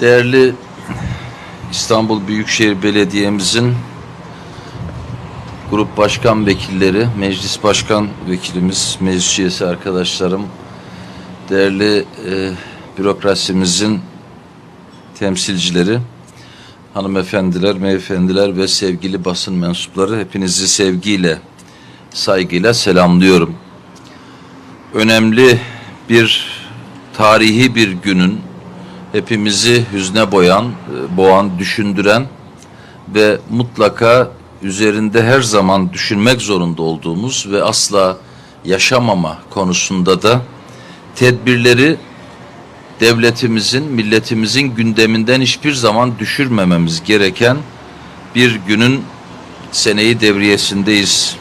Değerli İstanbul Büyükşehir Belediye'mizin grup başkan vekilleri, meclis başkan vekilimiz, meclis üyesi arkadaşlarım, değerli e, bürokrasimizin temsilcileri, hanımefendiler, beyefendiler ve sevgili basın mensupları hepinizi sevgiyle, saygıyla selamlıyorum. Önemli bir tarihi bir günün hepimizi hüzne boyan, e, boğan, düşündüren ve mutlaka üzerinde her zaman düşünmek zorunda olduğumuz ve asla yaşamama konusunda da tedbirleri devletimizin, milletimizin gündeminden hiçbir zaman düşürmememiz gereken bir günün seneyi devriyesindeyiz.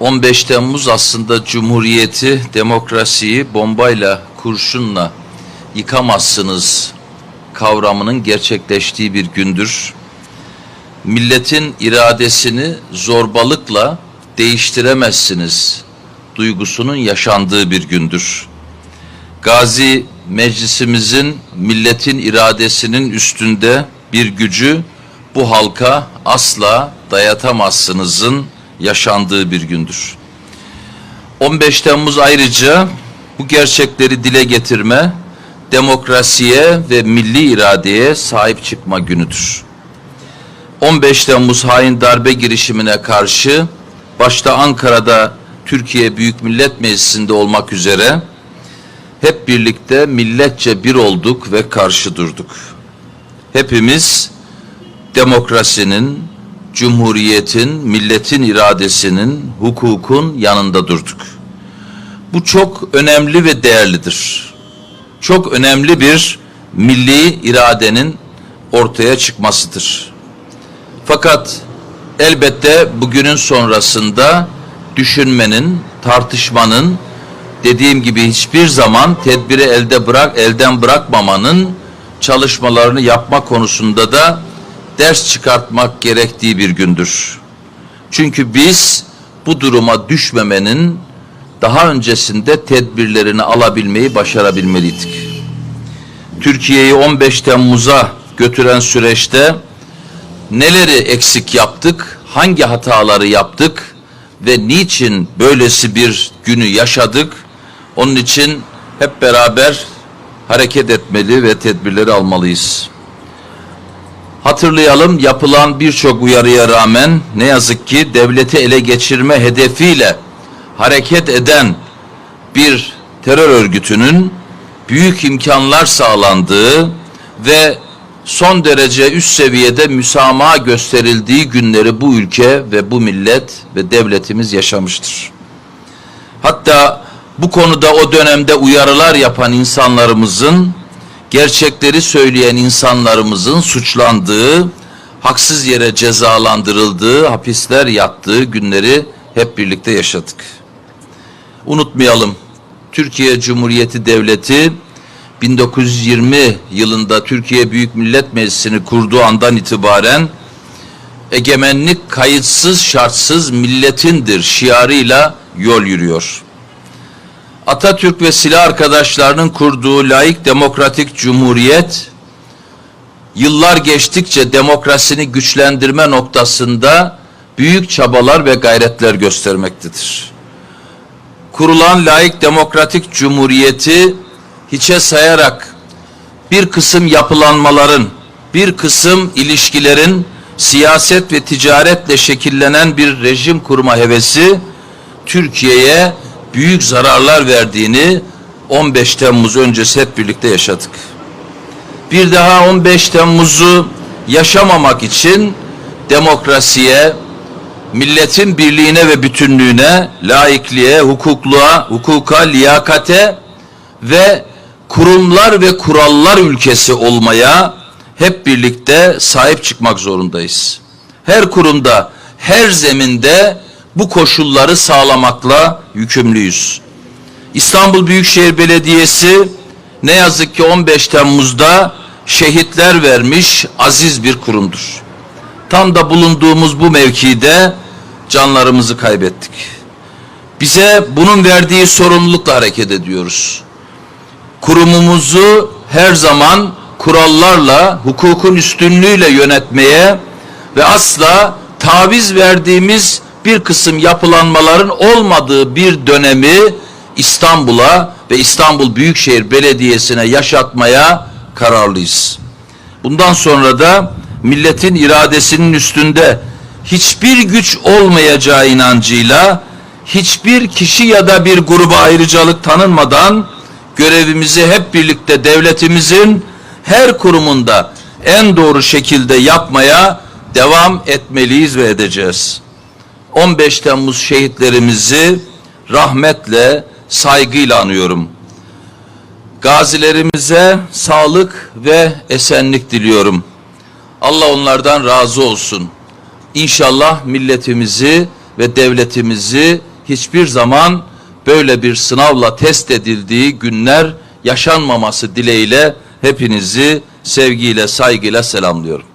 15 Temmuz aslında cumhuriyeti, demokrasiyi bombayla, kurşunla yıkamazsınız kavramının gerçekleştiği bir gündür. Milletin iradesini zorbalıkla değiştiremezsiniz duygusunun yaşandığı bir gündür. Gazi meclisimizin milletin iradesinin üstünde bir gücü bu halka asla dayatamazsınızın yaşandığı bir gündür. 15 Temmuz ayrıca bu gerçekleri dile getirme, demokrasiye ve milli iradeye sahip çıkma günüdür. 15 Temmuz hain darbe girişimine karşı başta Ankara'da Türkiye Büyük Millet Meclisi'nde olmak üzere hep birlikte milletçe bir olduk ve karşı durduk. Hepimiz demokrasinin, cumhuriyetin, milletin iradesinin, hukukun yanında durduk. Bu çok önemli ve değerlidir. Çok önemli bir milli iradenin ortaya çıkmasıdır. Fakat elbette bugünün sonrasında düşünmenin, tartışmanın, dediğim gibi hiçbir zaman tedbiri elde bırak elden bırakmamanın çalışmalarını yapma konusunda da ders çıkartmak gerektiği bir gündür. Çünkü biz bu duruma düşmemenin daha öncesinde tedbirlerini alabilmeyi başarabilmeliydik. Türkiye'yi 15 Temmuz'a götüren süreçte neleri eksik yaptık, hangi hataları yaptık ve niçin böylesi bir günü yaşadık? Onun için hep beraber hareket etmeli ve tedbirleri almalıyız. Hatırlayalım yapılan birçok uyarıya rağmen ne yazık ki devleti ele geçirme hedefiyle hareket eden bir terör örgütünün büyük imkanlar sağlandığı ve son derece üst seviyede müsamaha gösterildiği günleri bu ülke ve bu millet ve devletimiz yaşamıştır. Hatta bu konuda o dönemde uyarılar yapan insanlarımızın, gerçekleri söyleyen insanlarımızın suçlandığı, haksız yere cezalandırıldığı, hapisler yattığı günleri hep birlikte yaşadık. Unutmayalım, Türkiye Cumhuriyeti Devleti 1920 yılında Türkiye Büyük Millet Meclisi'ni kurduğu andan itibaren egemenlik kayıtsız şartsız milletindir şiarıyla yol yürüyor. Atatürk ve silah arkadaşlarının kurduğu laik demokratik cumhuriyet yıllar geçtikçe demokrasini güçlendirme noktasında büyük çabalar ve gayretler göstermektedir. Kurulan laik demokratik cumhuriyeti hiçe sayarak bir kısım yapılanmaların, bir kısım ilişkilerin siyaset ve ticaretle şekillenen bir rejim kurma hevesi Türkiye'ye büyük zararlar verdiğini 15 Temmuz öncesi hep birlikte yaşadık. Bir daha 15 Temmuz'u yaşamamak için demokrasiye, milletin birliğine ve bütünlüğüne, laikliğe, hukukluğa, hukuka, liyakate ve kurumlar ve kurallar ülkesi olmaya hep birlikte sahip çıkmak zorundayız. Her kurumda, her zeminde bu koşulları sağlamakla yükümlüyüz. İstanbul Büyükşehir Belediyesi ne yazık ki 15 Temmuz'da şehitler vermiş aziz bir kurumdur. Tam da bulunduğumuz bu mevkide canlarımızı kaybettik. Bize bunun verdiği sorumlulukla hareket ediyoruz. kurumumuzu her zaman kurallarla, hukukun üstünlüğüyle yönetmeye ve asla taviz verdiğimiz bir kısım yapılanmaların olmadığı bir dönemi İstanbul'a ve İstanbul Büyükşehir Belediyesi'ne yaşatmaya kararlıyız. Bundan sonra da milletin iradesinin üstünde hiçbir güç olmayacağı inancıyla hiçbir kişi ya da bir gruba ayrıcalık tanınmadan görevimizi hep birlikte devletimizin her kurumunda en doğru şekilde yapmaya devam etmeliyiz ve edeceğiz. 15 Temmuz şehitlerimizi rahmetle, saygıyla anıyorum. Gazilerimize sağlık ve esenlik diliyorum. Allah onlardan razı olsun. İnşallah milletimizi ve devletimizi hiçbir zaman böyle bir sınavla test edildiği günler yaşanmaması dileğiyle hepinizi sevgiyle, saygıyla selamlıyorum.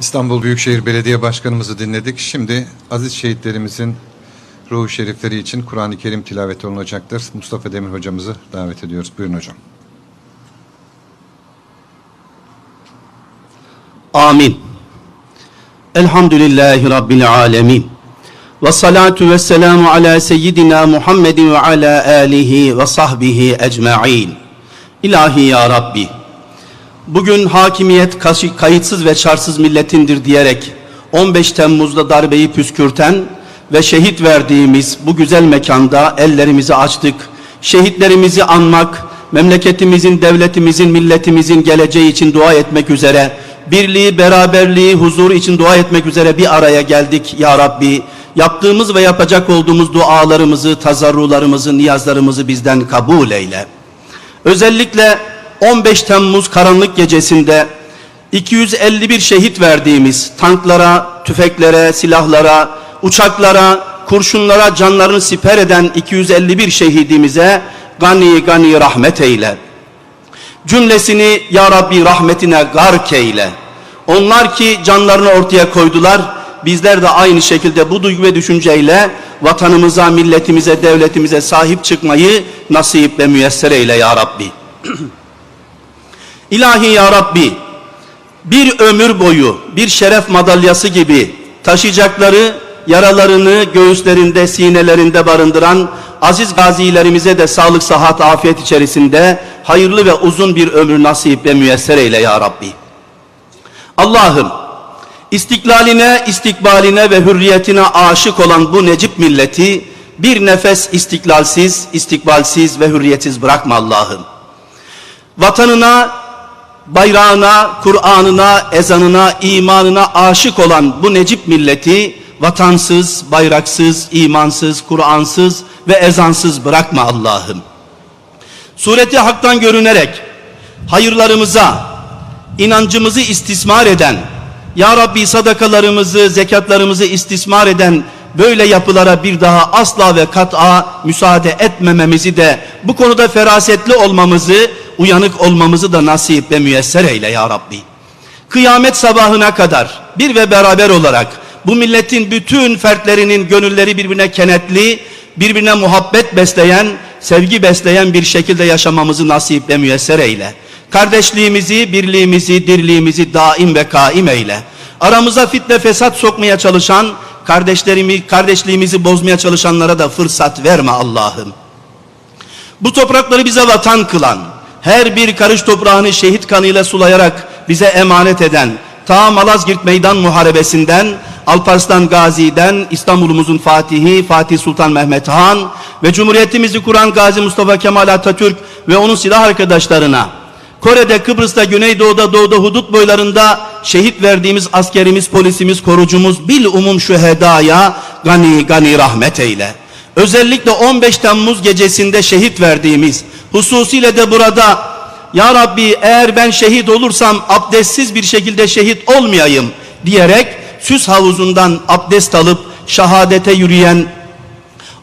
İstanbul Büyükşehir Belediye Başkanımızı dinledik. Şimdi aziz şehitlerimizin ruhu şerifleri için Kur'an-ı Kerim tilaveti olunacaktır. Mustafa Demir hocamızı davet ediyoruz. Buyurun hocam. Amin. Elhamdülillahi Rabbil alemin. Ve salatu ve selamu ala seyyidina Muhammedin ve ala alihi ve sahbihi ecma'in. İlahi ya Rabbi. Bugün hakimiyet kayıtsız ve şartsız milletindir diyerek 15 Temmuz'da darbeyi püskürten ve şehit verdiğimiz bu güzel mekanda ellerimizi açtık. Şehitlerimizi anmak, memleketimizin, devletimizin, milletimizin geleceği için dua etmek üzere, birliği, beraberliği, huzur için dua etmek üzere bir araya geldik ya Rabbi. Yaptığımız ve yapacak olduğumuz dualarımızı, tazarrularımızı, niyazlarımızı bizden kabul eyle. Özellikle 15 Temmuz karanlık gecesinde 251 şehit verdiğimiz tanklara, tüfeklere, silahlara, uçaklara, kurşunlara canlarını siper eden 251 şehidimize gani gani rahmet eyle. Cümlesini ya Rabbi rahmetine gark eyle. Onlar ki canlarını ortaya koydular, bizler de aynı şekilde bu duygu ve düşünceyle vatanımıza, milletimize, devletimize sahip çıkmayı nasip ve müyesser eyle ya Rabbi. İlahi ya Rabbi, bir ömür boyu bir şeref madalyası gibi taşıyacakları yaralarını göğüslerinde, sinelerinde barındıran aziz gazilerimize de sağlık, sıhhat, afiyet içerisinde hayırlı ve uzun bir ömür nasip ve müyesser eyle ya Rabbi. Allah'ım istiklaline, istikbaline ve hürriyetine aşık olan bu Necip milleti bir nefes istiklalsiz, istikbalsiz ve hürriyetsiz bırakma Allah'ım. Vatanına, bayrağına, Kur'an'ına, ezanına, imanına aşık olan bu Necip milleti vatansız, bayraksız, imansız, Kur'ansız ve ezansız bırakma Allah'ım. Sureti haktan görünerek hayırlarımıza, inancımızı istismar eden, Ya Rabbi sadakalarımızı, zekatlarımızı istismar eden böyle yapılara bir daha asla ve kat'a müsaade etmememizi de bu konuda ferasetli olmamızı, uyanık olmamızı da nasip ve müyesser eyle Ya Rabbi. Kıyamet sabahına kadar bir ve beraber olarak bu milletin bütün fertlerinin gönülleri birbirine kenetli, birbirine muhabbet besleyen, sevgi besleyen bir şekilde yaşamamızı nasip ve müyesser eyle. Kardeşliğimizi, birliğimizi, dirliğimizi daim ve kaim eyle. Aramıza fitne fesat sokmaya çalışan, kardeşlerimi, kardeşliğimizi bozmaya çalışanlara da fırsat verme Allah'ım. Bu toprakları bize vatan kılan, her bir karış toprağını şehit kanıyla sulayarak bize emanet eden, ta Malazgirt Meydan Muharebesi'nden, Alparslan Gazi'den, İstanbul'umuzun Fatihi, Fatih Sultan Mehmet Han ve Cumhuriyetimizi kuran Gazi Mustafa Kemal Atatürk ve onun silah arkadaşlarına, Kore'de, Kıbrıs'ta, Güneydoğu'da, Doğu'da, hudut boylarında şehit verdiğimiz askerimiz, polisimiz, korucumuz, bil umum şühedaya gani gani rahmet eyle. Özellikle 15 Temmuz gecesinde şehit verdiğimiz, hususiyle de burada Ya Rabbi eğer ben şehit olursam abdestsiz bir şekilde şehit olmayayım diyerek süs havuzundan abdest alıp şehadete yürüyen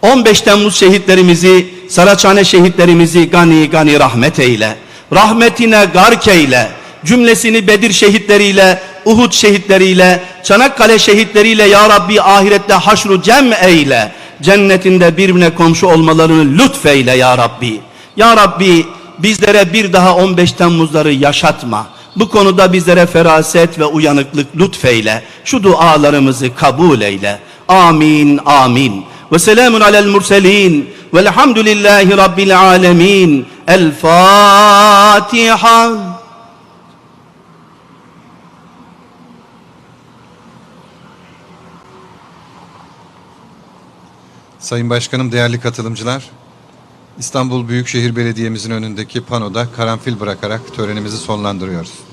15 Temmuz şehitlerimizi, Saraçhane şehitlerimizi gani gani rahmet eyle. Rahmetine gark eyle. Cümlesini Bedir şehitleriyle, Uhud şehitleriyle, Çanakkale şehitleriyle Ya Rabbi ahirette haşru cem eyle. cennetinde birbirine komşu olmalarını lütfeyle ya Rabbi. Ya Rabbi bizlere bir daha 15 Temmuzları yaşatma. Bu konuda bizlere feraset ve uyanıklık lütfeyle. Şu dualarımızı kabul eyle. Amin, amin. Ve selamun alel murselin. Velhamdülillahi Rabbil alemin. El Fatiha. Sayın Başkanım, değerli katılımcılar, İstanbul Büyükşehir Belediye'mizin önündeki panoda karanfil bırakarak törenimizi sonlandırıyoruz.